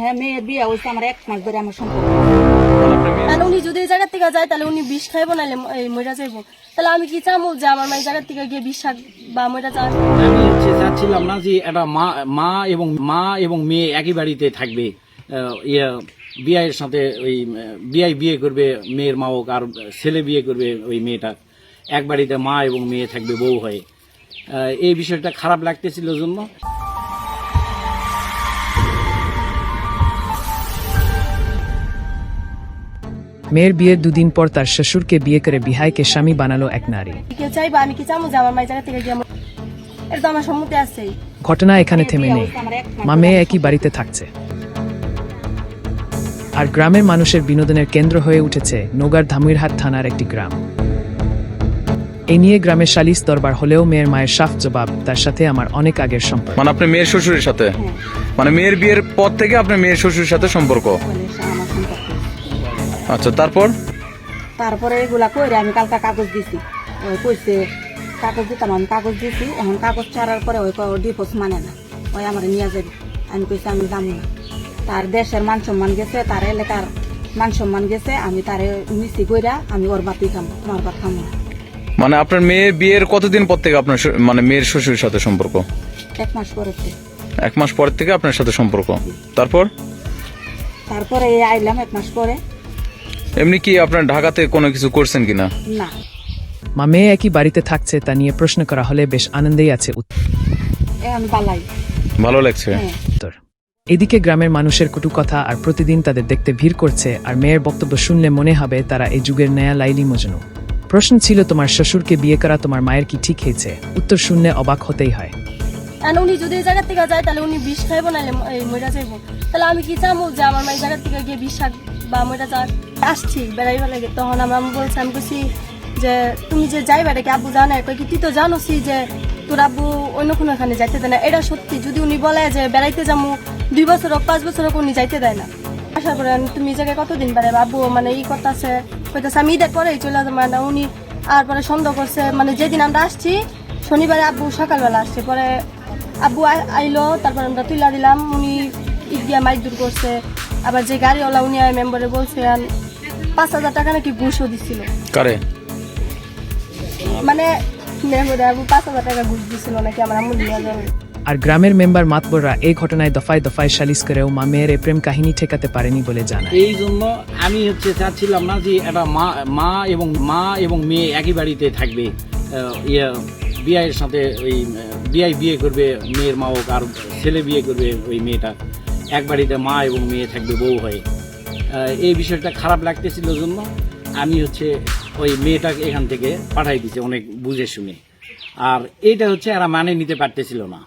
হ্যাঁ মেয়ের বিয়ে হয়েছে আমার এক মাস ধরে আমার সম্পর্ক। আর উনি যদি এই জায়গার থেকে যায় তাহলে উনি বিষ খাইবো নাহলে এই মইরা যাইবো। তাহলে আমি কি চামু যে আমার মা এই জায়গার থেকে গিয়ে বিষ খাক বা আমি হচ্ছে চাচ্ছিলাম না যে একটা মা মা এবং মা এবং মেয়ে একই বাড়িতে থাকবে। ইয়ে বিয়ের সাথে ওই বিয়ে বিয়ে করবে মেয়ের মা হোক আর ছেলে বিয়ে করবে ওই মেয়েটা। এক বাড়িতে মা এবং মেয়ে থাকবে বউ হয়ে। এই বিষয়টা খারাপ লাগতেছিল জন্য। মেয়ের বিয়ের দুদিন পর তার শ্বশুরকে বিয়ে করে বিহাইকে স্বামী বানালো এক নারী। কে চাইবা আমি কি চামু? যে আমার মা জায়গা থেকে গিয়ে মর- এটা তো আমার সম্মতি আছেই। ঘটনা এখানে থেমে নেই। মা মেয়ে একই বাড়িতে থাকছে। আর গ্রামের মানুষের বিনোদনের কেন্দ্র হয়ে উঠেছে নৌগার ধামুইরহাট থানার একটি গ্রাম। এই নিয়ে গ্রামের সালিস দরবার হলেও মেয়ের মায়ের সাফ জবাব তার সাথে আমার অনেক আগের সম্পর্ক। মানে আপনার মেয়ের শ্বশুরের সাথে? মানে মেয়ের বিয়ের পর থেকে আপনার মেয়ের শ্বশুরের সাথে সম্পর্ক? সম্পর্ক আচ্ছা তারপর? তারপরে এগুলা কইরে আমি কালকা কাগজ দিছি। ওই কইছে কাগজ দিতাম আমি কাগজ দিছি। এখন কাগজ ছাড়ার পরে ওই ডিপোজ মানে না। ওই আমার নিয়ে যাবে। আমি কইছি আমি যাব না। তার দেশের মান সম্মান গেছে তার এলাকার মান সম্মান গেছে। আমি তারে মিশি কইরা আমি ওর বাতি খামো তোমার বাত খামো না। মানে আপনার মেয়ের বিয়ের কতদিন পর থেকে আপনার মানে মেয়ের শ্বশুরের সাথে সম্পর্ক? এক মাস পরেছে এক মাস পর থেকে আপনার সাথে সম্পর্ক। তারপর? তারপরে এই আইলাম এক মাস পরে। এমনি কি আপনার ঢাকাতে কোনো কিছু করছেন কিনা? না। মা মেয়ে একই বাড়িতে থাকছে তা নিয়ে প্রশ্ন করা হলে বেশ আনন্দেই আছে বালাই। ভালো লাগছে। হ্যাঁ। উত্তর। এদিকে গ্রামের মানুষের কটু কথা আর প্রতিদিন তাদের দেখতে ভিড় করছে আর মেয়ের বক্তব্য শুনলে মনে হবে তারা এই যুগের নয়া লাইলি মজনু। প্রশ্ন ছিল তোমার শ্বশুরকে বিয়ে করা তোমার মায়ের কি ঠিক হয়েছে? উত্তর শুনলে অবাক হতেই হয়। আর উনি যদি এই জায়গার থেকে যায়, তাহলে উনি বিষ খাইবো, নাহলে ম- এই মইরা যাইবো। তাহলে আমি কি চামু যে আমার মা এই জায়গার থেকে গিয়ে বিষ বা মইরা যাওয়ার আসছি বেড়াইবার লাগে তখন আমার আম্মু বলছে, আমি বলছি যে, তুমি যে যাইবা, এটা কি আব্বু জানে? কই কি, তুই তো জানোসি যে তোর আব্বু অন্য কোনো এখানে যাইতে দেয় না। এটা সত্যি, যদি উনি বলে যে বেড়াইতে যাব দুই বছর হোক, পাঁচ বছর হোক, উনি যাইতে দেয় না। আশা করেন তুমি এই জায়গায় কতদিন বেড়ে আব্বু মানে ই করতেছে, কইতাছে, আমি ঈদের পরেই চলে যাব। মানে উনি আর পরে সন্দেহ করছে মানে যেদিন আমরা আসছি, শনিবারে আব্বু সকালবেলা আসছে। পরে আব্বু আইলো তারপর আমরা তুইলা দিলাম উনি ঈদ দিয়া মাইক দূর করছে। আবার যে গাড়িওয়ালা উনি মেম্বারে বলছে পাঁচ হাজার টাকা নাকি ঘুষও দিছিল। কারে? মানে মেম্বারে আব্বু পাঁচ হাজার টাকা ঘুষ দিছিল নাকি আমার আম্মু দিয়া আর গ্রামের মেম্বার মাতবররা এই ঘটনায় দফায় দফায় সালিশ করেও মা মেয়ের এই প্রেম কাহিনী ঠেকাতে পারেনি বলে জানায়। এই জন্য আমি হচ্ছে চাচ্ছিলাম না যে একটা মা মা এবং মা এবং মেয়ে একই বাড়িতে থাকবে ইয়ে বিয়ের সাথে ওই বিয়ে বিয়ে করবে, মেয়ের মা হোক আর ছেলে বিয়ে করবে ওই মেয়েটা। এক বাড়িতে মা এবং মেয়ে থাকবে, বউ হয়ে। এই বিষয়টা খারাপ লাগতেছিল জন্য আমি হচ্ছে ওই মেয়েটাকে এখান থেকে পাঠাই দিছি অনেক বুঝে শুনে। আর এইটা হচ্ছে এরা মানে নিতে পারতেছিল না।